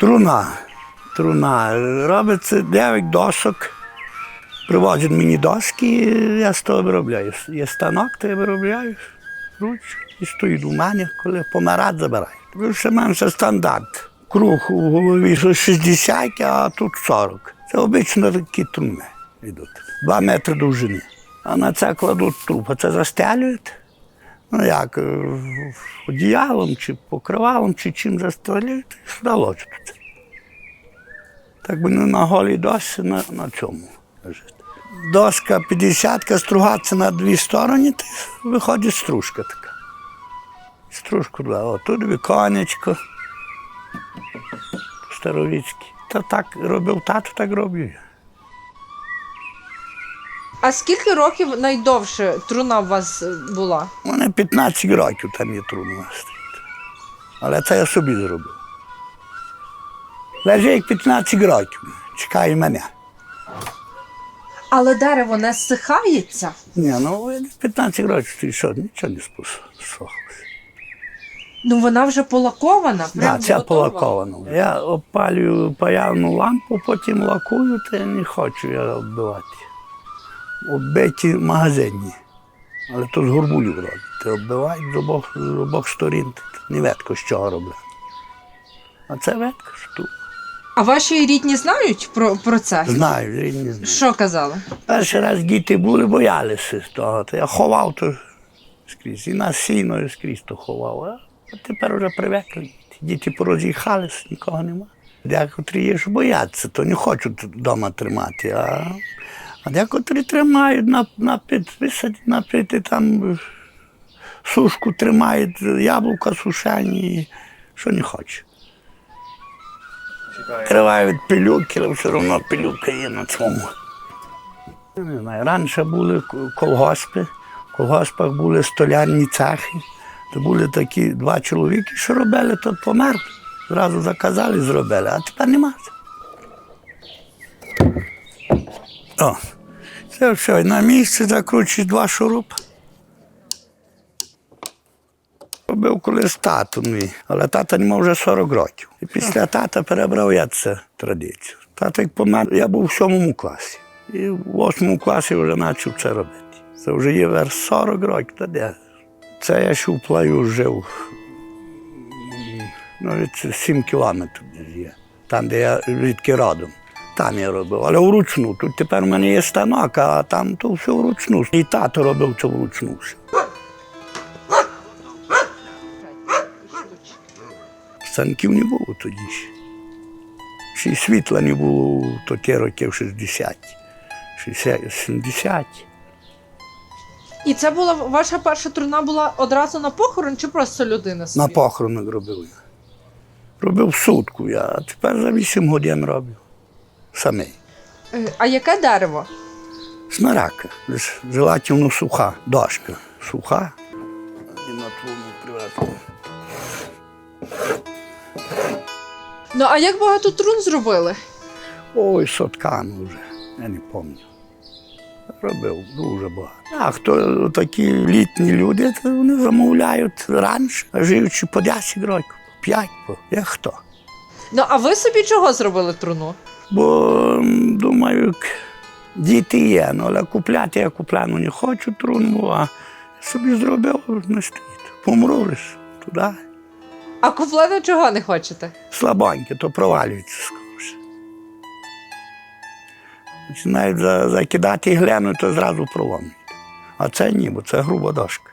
Труна. Труна. Робиться 9 досок. Привозять мені доски, я з того виробляю. Є станок, то я виробляю руч і стоїть у мене, коли помирать, забирають. Більше менше стандарт. Круг у голові що 60, а тут 40. Це обично такі труни йдуть. Два метри довжини. А на це кладуть труп, а це застелюють. Ну як, е, одіялом чи покривалом, чи чим і сюди. Так би не на голій досі, на, на цьому лежить. Доска 50 стругаться на дві сторони, то виходить стружка така. Стружку. О, тут віконечко. Старовицьке. Та так робив тато, так роблю. я. А скільки років найдовше труна у вас була? У мене 15 років там є трудно стоїть. Але це я собі зробив. Лежить як 15 років, чекає мене. Але дерево не зсихається. Ні, ну 15 років ти що, нічого не спосохлося. Ну вона вже полакована. Да, прям це готова. полаковано. Я опалюю паяльну лампу, потім лакую, та я не хочу я оббивати. Оббиті магазинні. Але то з горбулів роблять. Ти оббивають з обох, з обох сторін. Не ветко з чого роблять. А це ветко, що тут. А ваші рідні знають про, про це? Знаю, рідні знаю. Що казали? Перший раз діти були, боялися з того. То я ховав то скрізь. І на сіно і скрізь то ховав. А тепер вже привикли. діти. Пороз'їхалися, нікого нема. Декотрі є, що бояться, то не хочуть вдома тримати. А, а декотрі тримають на, на під, висадять на під, там сушку тримають, яблука сушені, що не хоче. Триває від пилюки, але все одно пилюка є на цьому. Я Не знаю, раніше були колгоспи, в колгоспах були столярні цехи. То були такі два чоловіки, що робили, то помер. Зразу заказали, зробили, а тепер нема. О, це все, на місці закручуєш два шурупи. Робив колись тато мій, але тата не мав вже 40 років. І після тата перебрав я це традицію. Тато як помер, я був в сьомому класі. І в восьмому класі вже почав це робити. Це вже є верх 40 років, та де? Це я ще в плаю жив. Від 7 кілометрів є. Там, де я звідки родом. Там я робив, але вручну. Тут тепер у мене є станок, а там то все вручну. І тато робив це вручну. Станків не було тоді ще. Й світла не було у такі років 60, 60, 70. І це була ваша перша труна була одразу на похорон чи просто людина собі? На похоронок робив я. Робив сутку я, а тепер за 8 годин роблю. Самий. Е, А яке дерево? Смирака. Желательно суха, дошка. Суха. Ну а як багато трун зробили? Ой, сотками вже, я не пам'ятаю. Робив дуже багато. А хто такі літні люди, то вони замовляють раніше, живучи по 10 років, по 5, по як хто. Ну а ви собі чого зробили труну? Бо думаю, діти є, ну, але купляти я купляну не хочу трунку, а собі зробив не стоїть. Помру лиш туди. А куфлена чого не хочете? Слабоньке, то провалюється скоріше. Починають за- закидати глину, то зразу проломлюють. А це ні, бо це груба дошка.